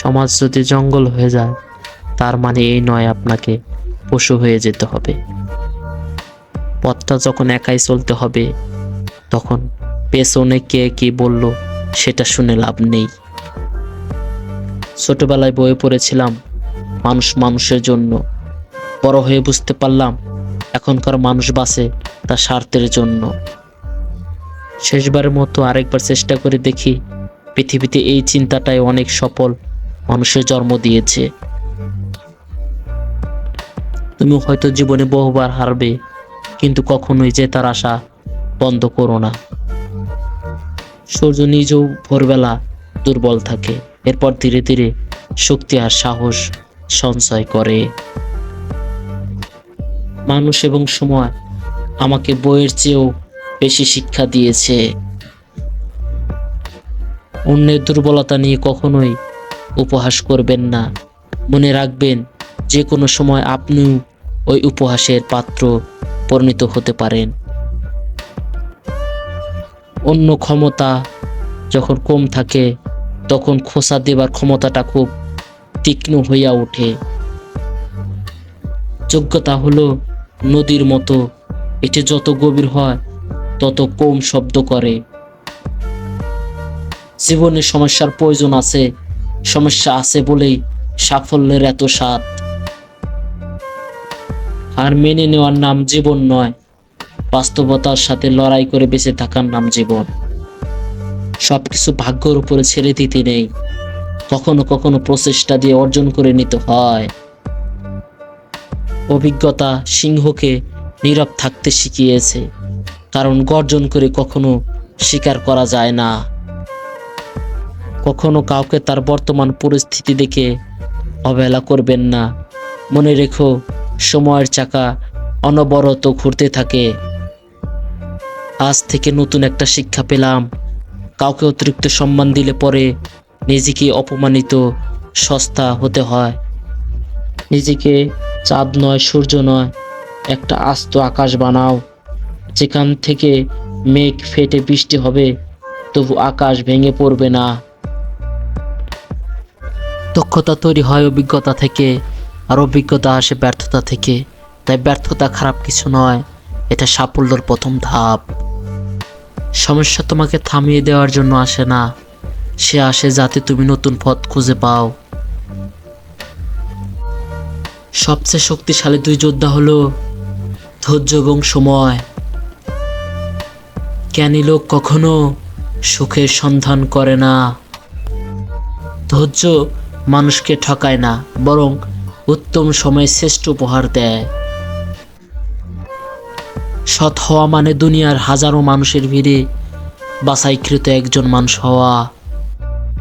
সমাজ যদি জঙ্গল হয়ে যায়, তার মানে এই নয় আপনাকে পশু হয়ে যেতে হবে। পথটা যখন একাই চলতে হবে, তখন পেছনে কে কি বলল সেটা শুনে লাভ নেই। ছোটবেলায় বয়ে পড়েছিলাম মানুষ মানুষের জন্য। বড় হয়ে বুঝতে পারলাম এখনকার মানুষ বাঁচে তার স্বার্থের জন্য। শেষবারের মতো আরেকবার চেষ্টা করে দেখি, পৃথিবীতে এই চিন্তাটাই অনেক সফল মানুষের জন্ম দিয়েছে। তুমি হয়তো জীবনে বহুবার হারবে, কিন্তু কখনোই জেতার আশা বন্ধ করো না। সূর্য নিজেও ভোরবেলা দুর্বল থাকে, এরপর ধীরে ধীরে শক্তি আর সাহস সঞ্চয় করে। মানুষ এবং সময় আমাকে বইয়ের চেয়েও বেশি শিক্ষা দিয়েছে। অন্যের দুর্বলতা নিয়ে কখনোই উপহাস করবেন না। মনে রাখবেন, যে কোনো সময় আপনিও ওই উপহাসের পাত্র পরিণত হতে পারেন। অন্য ক্ষমতা যখন কম থাকে, তখন খোসা দেবার ক্ষমতাটা খুব তীক্ষ্ণ হইয়া ওঠে। যোগ্যতা হলো নদীর মতো, এটি যত গভীর হয়, তত কম শব্দ করে। জীবনে সমস্যার প্রয়োজন আছে সমস্যা আছে বলেই সাফল্যের এত স্বাদ। আর মেনে নেওয়ার নাম জীবন নয়, বাস্তবতার সাথে লড়াই করে বেঁচে থাকার নাম জীবন। সবকিছু ভাগ্যর উপরে ছেড়ে দিতে নেই, কখনো কখনো প্রচেষ্টা দিয়ে অর্জন করে নিতে হয়। অভিজ্ঞতা সিংহকে নীরব থাকতে শিখিয়েছে, কারণ গর্জন করে কখনো স্বীকার করা যায় না। কখনো কাউকে তার বর্তমান পরিস্থিতি দেখে অবহেলা করবেন না। মনে রেখো, সময়ের চাকা অনবরত ঘুরতে থাকে। আজ থেকে নতুন একটা শিক্ষা পেলাম। কাউকে অতিরিক্ত সম্মান দিলে পরে নিজেকে অপমানিত, সস্তা হতে হয়। নিজেকে চাঁদ নয়, সূর্য নয়, একটা আস্ত আকাশ বানাও। যেখান থেকে মেঘ ফেটে বৃষ্টি হবে, তবু আকাশ ভেঙে পড়বে না। দক্ষতা তৈরি হয় অভিজ্ঞতা থেকে, আর অভিজ্ঞতা আসে ব্যর্থতা থেকে। তাই ব্যর্থতা খারাপ কিছু নয়, এটা সাফল্যের প্রথম ধাপ। সমস্যা তোমাকে থামিয়ে দেওয়ার জন্য আসে না, সে আসে যাতে তুমি নতুন পথ খুঁজে পাও। সবচেয়ে শক্তিশালী দুই যোদ্ধা হলো ধৈর্য এবং সময়। জ্ঞানী লোক কখনো সুখের সন্ধান করে না। ধৈর্য মানুষকে ঠকায় না, বরং উত্তম সময় শ্রেষ্ঠ উপহার দেয়। সৎ হওয়া মানে দুনিয়ার হাজারো মানুষের ভিড়ে বাছাইকৃত একজন মানুষ হওয়া।